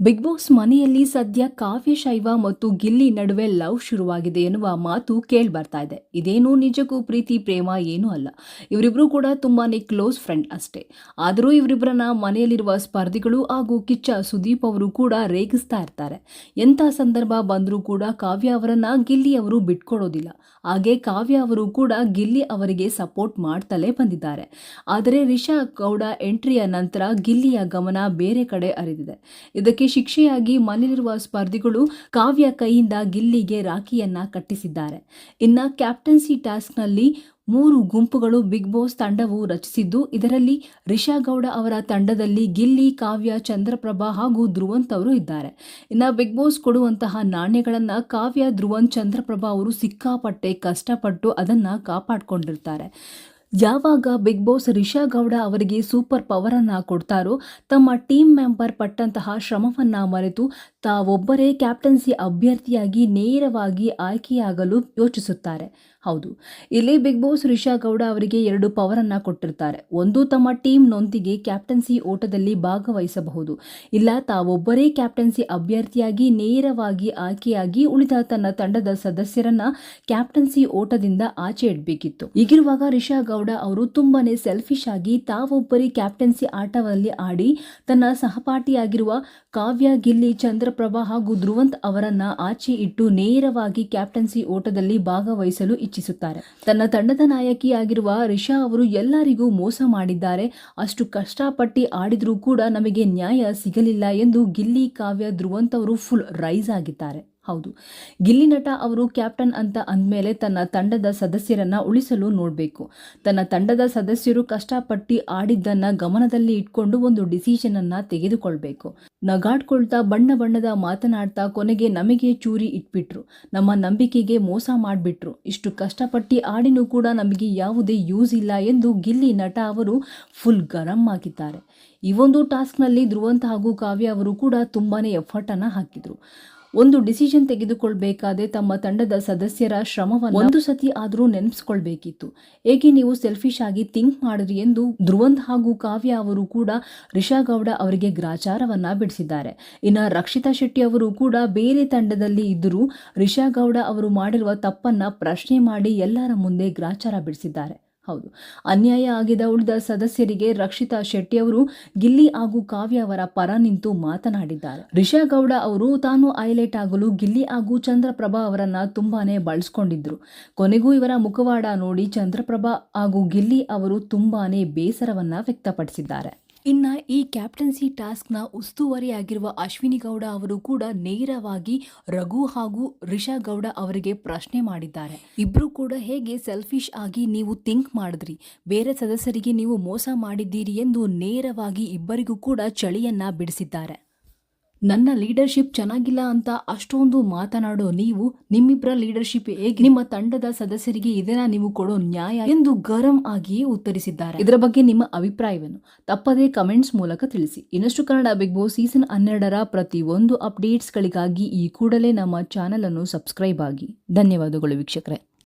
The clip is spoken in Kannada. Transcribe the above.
ಬಿಗ್ ಬಾಸ್ ಮನೆಯಲ್ಲಿ ಸದ್ಯ ಕಾವ್ಯ, ಶೈವ ಮತ್ತು ಗಿಲ್ಲಿ ನಡುವೆ ಲವ್ ಶುರುವಾಗಿದೆ ಎನ್ನುವ ಮಾತು ಕೇಳಿ ಬರ್ತಾ ಇದೆ. ಇದೇನು ನಿಜಕ್ಕೂ ಪ್ರೀತಿ, ಪ್ರೇಮ ಏನೂ ಅಲ್ಲ. ಇವರಿಬ್ರು ಕೂಡ ತುಂಬಾನೇ ಕ್ಲೋಸ್ ಫ್ರೆಂಡ್ ಅಷ್ಟೇ. ಆದರೂ ಇವರಿಬ್ಬರನ್ನ ಮನೆಯಲ್ಲಿರುವ ಸ್ಪರ್ಧಿಗಳು ಹಾಗೂ ಕಿಚ್ಚ ಸುದೀಪ್ ಅವರು ಕೂಡ ರೇಗಿಸ್ತಾ ಇರ್ತಾರೆ. ಎಂಥ ಸಂದರ್ಭ ಬಂದರೂ ಕೂಡ ಕಾವ್ಯ ಅವರನ್ನ ಗಿಲ್ಲಿ ಅವರು ಬಿಟ್ಕೊಡೋದಿಲ್ಲ. ಹಾಗೆ ಕಾವ್ಯ ಅವರು ಕೂಡ ಗಿಲ್ಲಿ ಅವರಿಗೆ ಸಪೋರ್ಟ್ ಮಾಡ್ತಲೇ ಬಂದಿದ್ದಾರೆ. ಆದರೆ ರಿಷಾ ಗೌಡ ಎಂಟ್ರಿಯ ನಂತರ ಗಿಲ್ಲಿಯ ಗಮನ ಬೇರೆ ಕಡೆ ಅರಿದಿದೆ ಇದಕ್ಕೆ ಶಿಕ್ಷೆಯಾಗಿ ಮನೆಯಲ್ಲಿರುವ ಸ್ಪರ್ಧಿಗಳು ಕಾವ್ಯ ಕೈಯಿಂದ ಗಿಲ್ಲಿಗೆ ರಾಖಿಯನ್ನ ಕಟ್ಟಿಸಿದ್ದಾರೆ. ಇನ್ನ ಕ್ಯಾಪ್ಟನ್ಸಿ ಟಾಸ್ಕ್ನಲ್ಲಿ ಮೂರು ಗುಂಪುಗಳು ಬಿಗ್ ಬಾಸ್ ತಂಡವು ರಚಿಸಿದ್ದು, ಇದರಲ್ಲಿ ರಿಷಾ ಗೌಡ ಅವರ ತಂಡದಲ್ಲಿ ಗಿಲ್ಲಿ, ಕಾವ್ಯ, ಚಂದ್ರಪ್ರಭಾ ಹಾಗೂ ಧ್ರುವಂತ್ ಅವರು ಇದ್ದಾರೆ. ಇನ್ನು ಬಿಗ್ ಬಾಸ್ ಕೊಡುವಂತಹ ನಾಣ್ಯಗಳನ್ನು ಕಾವ್ಯ, ಧ್ರುವಂತ್, ಚಂದ್ರಪ್ರಭಾ ಅವರು ಸಿಕ್ಕಾಪಟ್ಟೆ ಕಷ್ಟಪಟ್ಟು ಅದನ್ನು ಕಾಪಾಡ್ಕೊಂಡಿರ್ತಾರೆ. ಯಾವಾಗ ಬಿಗ್ ಬಾಸ್ ರಿಷಾ ಗೌಡ ಅವರಿಗೆ ಸೂಪರ್ ಪವರ್ ಅನ್ನ ಕೊಡ್ತಾರೋ, ತಮ್ಮ ಟೀಮ್ ಮೆಂಬರ್ ಪಟ್ಟಂತಹ ಶ್ರಮವನ್ನ ಮರೆತು ತಾವೊಬ್ಬರೇ ಕ್ಯಾಪ್ಟನ್ಸಿ ಅಭ್ಯರ್ಥಿಯಾಗಿ ನೇರವಾಗಿ ಆಯ್ಕೆಯಾಗಲು ಯೋಚಿಸುತ್ತಾರೆ. ಹೌದು. ಇಲ್ಲಿ ಬಿಗ್ ಬಾಸ್ ರಿಷಾ ಗೌಡ ಅವರಿಗೆ ಎರಡು ಪವರ್ ಅನ್ನ ಕೊಟ್ಟಿರ್ತಾರೆ. ಒಂದು ತಮ್ಮ ಟೀಮ್ ನೊಂದಿಗೆ ಕ್ಯಾಪ್ಟನ್ಸಿ ಓಟದಲ್ಲಿ ಭಾಗವಹಿಸಬಹುದು. ಇಲ್ಲ, ತಾವೊಬ್ಬರೇ ಕ್ಯಾಪ್ಟನ್ಸಿ ಅಭ್ಯರ್ಥಿಯಾಗಿ ನೇರವಾಗಿ ಆಯ್ಕೆಯಾಗಿ ಉಳಿದ ತನ್ನ ತಂಡದ ಸದಸ್ಯರನ್ನ ಕ್ಯಾಪ್ಟನ್ಸಿ ಓಟದಿಂದ ಆಚೆ ಇಡಬೇಕಿತ್ತು. ಈಗಿರುವಾಗ ರಿಷಾ ಗೌಡ ಅವರು ತುಂಬಾನೇ ಸೆಲ್ಫಿಶ್ ಆಗಿ ತಾವೊಬ್ಬರೇ ಕ್ಯಾಪ್ಟನ್ಸಿ ಆಟದಲ್ಲಿ ಆಡಿ ತನ್ನ ಸಹಪಾಠಿಯಾಗಿರುವ ಕಾವ್ಯ, ಗಿಲ್ಲಿ, ಚಂದ್ರಪ್ರಭಾ ಹಾಗೂ ಧ್ರುವಂತ್ ಅವರನ್ನ ಆಚೆ ಇಟ್ಟು ನೇರವಾಗಿ ಕ್ಯಾಪ್ಟನ್ಸಿ ಓಟದಲ್ಲಿ ಭಾಗವಹಿಸಲು ಇಚ್ಛಿಸುತ್ತಾರೆ ತನ್ನ ತಂಡದ ನಾಯಕಿಯಾಗಿರುವ ರಿಷಾ ಅವರು ಎಲ್ಲರಿಗೂ ಮೋಸ ಮಾಡಿದ್ದಾರೆ. ಅಷ್ಟು ಕಷ್ಟಪಟ್ಟು ಆಡಿದ್ರೂ ಕೂಡ ನಮಗೆ ನ್ಯಾಯ ಸಿಗಲಿಲ್ಲ ಎಂದು ಗಿಲ್ಲಿ, ಕಾವ್ಯ, ಧ್ರುವಂತ್ ಅವರು ಫುಲ್ ರೈಸ್ ಆಗಿದ್ದಾರೆ. ಹೌದು. ಗಿಲ್ಲಿ ನಟ ಅವರು ಕ್ಯಾಪ್ಟನ್ ಅಂತ ಅಂದಮೇಲೆ ತನ್ನ ತಂಡದ ಸದಸ್ಯರನ್ನ ಉಳಿಸಲು ನೋಡಬೇಕು. ತನ್ನ ತಂಡದ ಸದಸ್ಯರು ಕಷ್ಟಪಟ್ಟು ಆಡಿದ್ದನ್ನು ಗಮನದಲ್ಲಿ ಇಟ್ಕೊಂಡು ಒಂದು ಡಿಸಿಷನ್ ಅನ್ನ ತೆಗೆದುಕೊಳ್ಬೇಕು. ನಗಾಡ್ಕೊಳ್ತಾ ಬಣ್ಣ ಬಣ್ಣದ ಮಾತನಾಡ್ತಾ ಕೊನೆಗೆ ನಮಗೆ ಚೂರಿ ಇಟ್ಬಿಟ್ರು. ನಮ್ಮ ನಂಬಿಕೆಗೆ ಮೋಸ ಮಾಡಿಬಿಟ್ರು. ಇಷ್ಟು ಕಷ್ಟಪಟ್ಟು ಆಡಿನೂ ಕೂಡ ನಮಗೆ ಯಾವುದೇ ಯೂಸ್ ಇಲ್ಲ ಎಂದು ಗಿಲ್ಲಿ ನಟ ಅವರು ಫುಲ್ ಗರಂ ಆಗಿದ್ದಾರೆ. ಈ ಒಂದು ಟಾಸ್ಕ್ನಲ್ಲಿ ಧ್ರುವಂತ ಹಾಗೂ ಕಾವ್ಯ ಅವರು ಕೂಡ ತುಂಬಾ ಎಫರ್ಟನ್ನು ಹಾಕಿದರು ಹಾಕಿದ್ರು. ಒಂದು ಡಿಸಿಷನ್ ತೆಗೆದುಕೊಳ್ಬೇಕಾದ್ರೆ ತಮ್ಮ ತಂಡದ ಸದಸ್ಯರ ಶ್ರಮವನ್ನು ಒಂದು ಸತಿ ಆದರೂ ನೆನಪಿಸ್ಕೊಳ್ಬೇಕಿತ್ತು. ಏಕೆ ನೀವು ಸೆಲ್ಫಿಶ್ ಆಗಿ ಥಿಂಕ್ ಮಾಡಿದ್ರಿ ಎಂದು ಧ್ರುವಂತ್ ಹಾಗೂ ಕಾವ್ಯ ಅವರು ಕೂಡ ರಿಷಾ ಗೌಡ ಅವರಿಗೆ ಗ್ರಾಚಾರವನ್ನ ಬಿಡಿಸಿದ್ದಾರೆ. ಇನ್ನು ರಕ್ಷಿತಾ ಶೆಟ್ಟಿ ಅವರು ಕೂಡ ಬೇರೆ ತಂಡದಲ್ಲಿ ಇದ್ದರೂ ರಿಷಾ ಗೌಡ ಅವರು ಮಾಡಿರುವ ತಪ್ಪನ್ನ ಪ್ರಶ್ನೆ ಮಾಡಿ ಎಲ್ಲರ ಮುಂದೆ ಗ್ರಾಚಾರ ಬಿಡಿಸಿದ್ದಾರೆ. ಹೌದು. ಅನ್ಯಾಯ ಆಗಿದ ಉಳಿದ ಸದಸ್ಯರಿಗೆ ರಕ್ಷಿತಾ ಶೆಟ್ಟಿ ಅವರು ಗಿಲ್ಲಿ ಹಾಗೂ ಕಾವ್ಯ ಅವರ ಪರ ನಿಂತು ಮಾತನಾಡಿದ್ದಾರೆ. ರಿಷಾ ಗೌಡ ಅವರು ತಾನು ಹೈಲೈಟ್ ಆಗಲು ಗಿಲ್ಲಿ ಹಾಗೂ ಚಂದ್ರಪ್ರಭಾ ಅವರನ್ನ ತುಂಬಾನೇ ಬಳಸ್ಕೊಂಡಿದ್ರು. ಕೊನೆಗೂ ಇವರ ಮುಖವಾಡ ನೋಡಿ ಚಂದ್ರಪ್ರಭಾ ಹಾಗೂ ಗಿಲ್ಲಿ ಅವರು ತುಂಬಾನೇ ಬೇಸರವನ್ನ ವ್ಯಕ್ತಪಡಿಸಿದ್ದಾರೆ. ಇನ್ನ ಈ ಕ್ಯಾಪ್ಟನ್ಸಿ ಟಾಸ್ಕ್ನ ಉಸ್ತುವಾರಿಯಾಗಿರುವ ಅಶ್ವಿನಿ ಗೌಡ ಅವರು ಕೂಡ ನೇರವಾಗಿ ರಘು ಹಾಗೂ ರಿಷಾ ಗೌಡ ಅವರಿಗೆ ಪ್ರಶ್ನೆ ಮಾಡಿದ್ದಾರೆ. ಇಬ್ರು ಕೂಡ ಹೇಗೆ ಸೆಲ್ಫಿಶ್ ಆಗಿ ನೀವು ಥಿಂಕ್ ಮಾಡಿದ್ರಿ? ಬೇರೆ ಸದಸ್ಯರಿಗೆ ನೀವು ಮೋಸ ಮಾಡಿದ್ದೀರಿ ಎಂದು ನೇರವಾಗಿ ಇಬ್ಬರಿಗೂ ಕೂಡ ಚಳಿಯನ್ನ ಬಿಡಿಸಿದ್ದಾರೆ. ನನ್ನ ಲೀಡರ್ಶಿಪ್ ಚೆನ್ನಾಗಿಲ್ಲ ಅಂತ ಅಷ್ಟೊಂದು ಮಾತನಾಡೋ ನೀವು ನಿಮ್ಮಿಬ್ಬರ ಲೀಡರ್ಶಿಪ್ ಹೇಗೆ? ನಿಮ್ಮ ತಂಡದ ಸದಸ್ಯರಿಗೆ ಇದನ್ನ ನೀವು ಕೊಡೋ ನ್ಯಾಯ ಎಂದು ಗರಂ ಆಗಿಯೇ ಉತ್ತರಿಸಿದ್ದಾರೆ. ಇದರ ಬಗ್ಗೆ ನಿಮ್ಮ ಅಭಿಪ್ರಾಯವನ್ನು ತಪ್ಪದೇ ಕಮೆಂಟ್ಸ್ ಮೂಲಕ ತಿಳಿಸಿ. ಇನ್ನಷ್ಟು ಕನ್ನಡ ಬಿಗ್ ಬಾಸ್ ಸೀಸನ್ ಹನ್ನೆರಡರ ಪ್ರತಿ ಒಂದು ಅಪ್ಡೇಟ್ಸ್ಗಳಿಗಾಗಿ ಈ ಕೂಡಲೇ ನಮ್ಮ ಚಾನೆಲ್ ಅನ್ನು ಸಬ್ಸ್ಕ್ರೈಬ್ ಆಗಿ. ಧನ್ಯವಾದಗಳು ವೀಕ್ಷಕರೇ.